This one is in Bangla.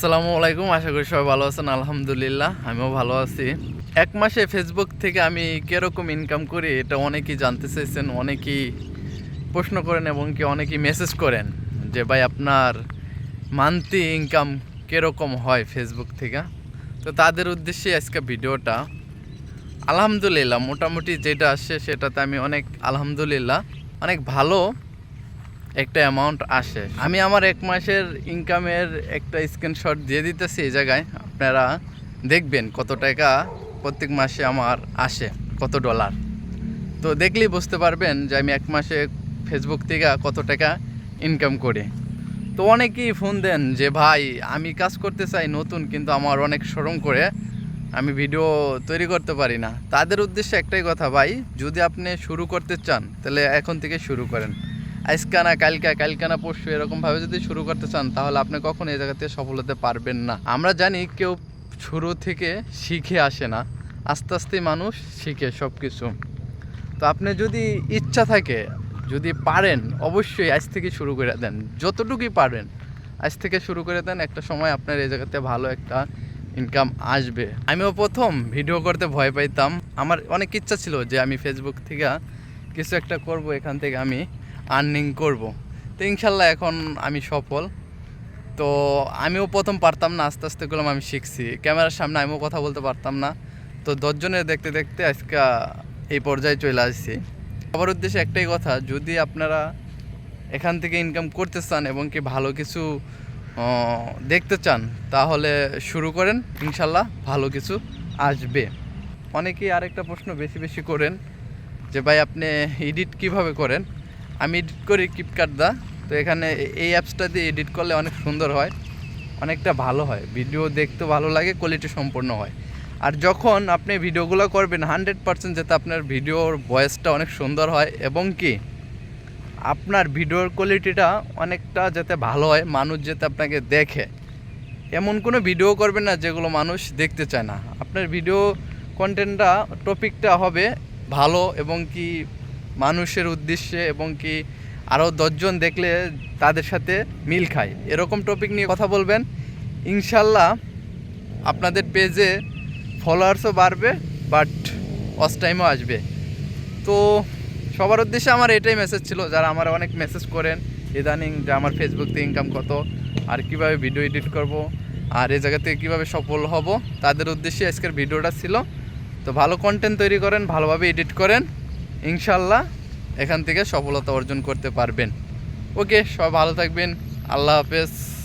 আসসালামু আলাইকুম, আশা করি সবাই ভালো আছেন, আলহামদুলিল্লাহ, আমিও ভালো আছি। এক মাসে ফেসবুক থেকে আমি কীরকম ইনকাম করি এটা অনেকেই জানতে চাইছেন, অনেকেই প্রশ্ন করেন এবং কি অনেকেই মেসেজ করেন যে, ভাই, আপনার মান্থলি ইনকাম কীরকম হয় ফেসবুক থেকে? তো তাদের উদ্দেশ্যে আজকে ভিডিওটা। আলহামদুলিল্লাহ, মোটামুটি যেটা আসছে সেটাতে আমি অনেক আলহামদুলিল্লাহ, অনেক ভালো। একটা অ্যামাউন্ট আসে। আমি আমার এক মাসের ইনকামের একটা স্ক্রিনশট দিয়ে দিতেছি এই জায়গায়। আপনারা দেখবেন কত টাকা প্রত্যেক মাসে আমার আসে, কত ডলার তো দেখলেই বুঝতে পারবেন যে আমি এক মাসে ফেসবুক থেকে কত টাকা ইনকাম করি। তো অনেকেই ফোন দেন যে, ভাই, আমি কাজ করতে চাই নতুন, কিন্তু আমার অনেক শরম করে আমি ভিডিও তৈরি করতে পারি না। তাদের উদ্দেশ্যে একটাই কথা, ভাই, যদি আপনি শুরু করতে চান, তাহলে এখন থেকে শুরু করেন। আজকানা কালকা, কালকানা, পরশু এরকমভাবে যদি শুরু করতে চান, তাহলে আপনি কখনো এই জায়গা থেকে সফল হতে পারবেন না। আমরা জানি কেউ শুরু থেকে শিখে আসে না। আস্তে আস্তে মানুষ শিখে সব কিছু তো আপনি যদি ইচ্ছা থাকে, যদি পারেন, অবশ্যই আজ থেকে শুরু করে দেন। যতটুকুই পারেন, আজ থেকে শুরু করে দেন, একটা সময় আপনার এই জায়গাতে ভালো একটা ইনকাম আসবে। আমিও প্রথম ভিডিও করতে ভয় পাইতাম। আমার অনেক ইচ্ছা ছিল যে আমি ফেসবুক থেকে কিছু একটা করব, এখান থেকে আমি আর্নিং করব। তো ইনশাল্লাহ এখন আমি সফল। তো আমিও প্রথম পারতাম না, আস্তে আস্তে করলাম আমি শিখছি। ক্যামেরার সামনে আমিও কথা বলতে পারতাম না। তো দশজনের দেখতে দেখতে আজকে এই পর্যায়ে চলে আসছি। সবার উদ্দেশ্যে একটাই কথা, যদি আপনারা এখান থেকে ইনকাম করতে চান এবং কি ভালো কিছু দেখতে চান, তাহলে শুরু করেন। ইনশাল্লাহ ভালো কিছু আসবে। অনেকেই আরেকটা প্রশ্ন বেশি বেশি করেন, যে ভাই আপনি এডিট কীভাবে করেন? আমি এডিট করি কিপকাট দা। তো এখানে এই অ্যাপসটা দিয়ে এডিট করলে অনেক সুন্দর হয়। অনেকটা ভালো হয়। ভিডিও দেখতে ভালো লাগে কোয়ালিটি সম্পূর্ণ হয়। আর যখন আপনি ভিডিওগুলো করবেন হান্ড্রেড পার্সেন্ট যাতে আপনার ভিডিওর ভয়েসটা অনেক সুন্দর হয় এবং কি, আপনার ভিডিওর কোয়ালিটিটা অনেকটা যাতে ভালো হয়, মানুষ যাতে আপনাকে দেখে। এমন কোনো ভিডিও করবেন না যেগুলো মানুষ দেখতে চায় না। আপনার ভিডিও কন্টেন্টটা টপিকটা হবে ভালো এবং কি মানুষের উদ্দেশ্যে এবং কি আরও দশজন দেখলে তাদের সাথে মিল খায়। এরকম টপিক নিয়ে কথা বলবেন। ইনশাল্লাহ আপনাদের পেজে ফলোয়ার্সও বাড়বে বাট ওয়াচ টাইমও আসবে। তো সবার উদ্দেশ্যে আমার এটাই মেসেজ ছিল, যারা আমার অনেক মেসেজ করেন, ইদানিং যে আমার ফেসবুক থেকে ইনকাম কত, আর কীভাবে ভিডিও এডিট করব, আর এই জায়গা থেকে কীভাবে সফল হব, তাদের উদ্দেশ্যে আজকের ভিডিওটা ছিল। তো ভালো কন্টেন্ট তৈরি করেন, ভালোভাবে এডিট করেন। ইনশাল্লাহ এখান থেকে সফলতা অর্জন করতে পারবেন। ওকে সবাই ভালো থাকবেন। আল্লাহ হাফেজ।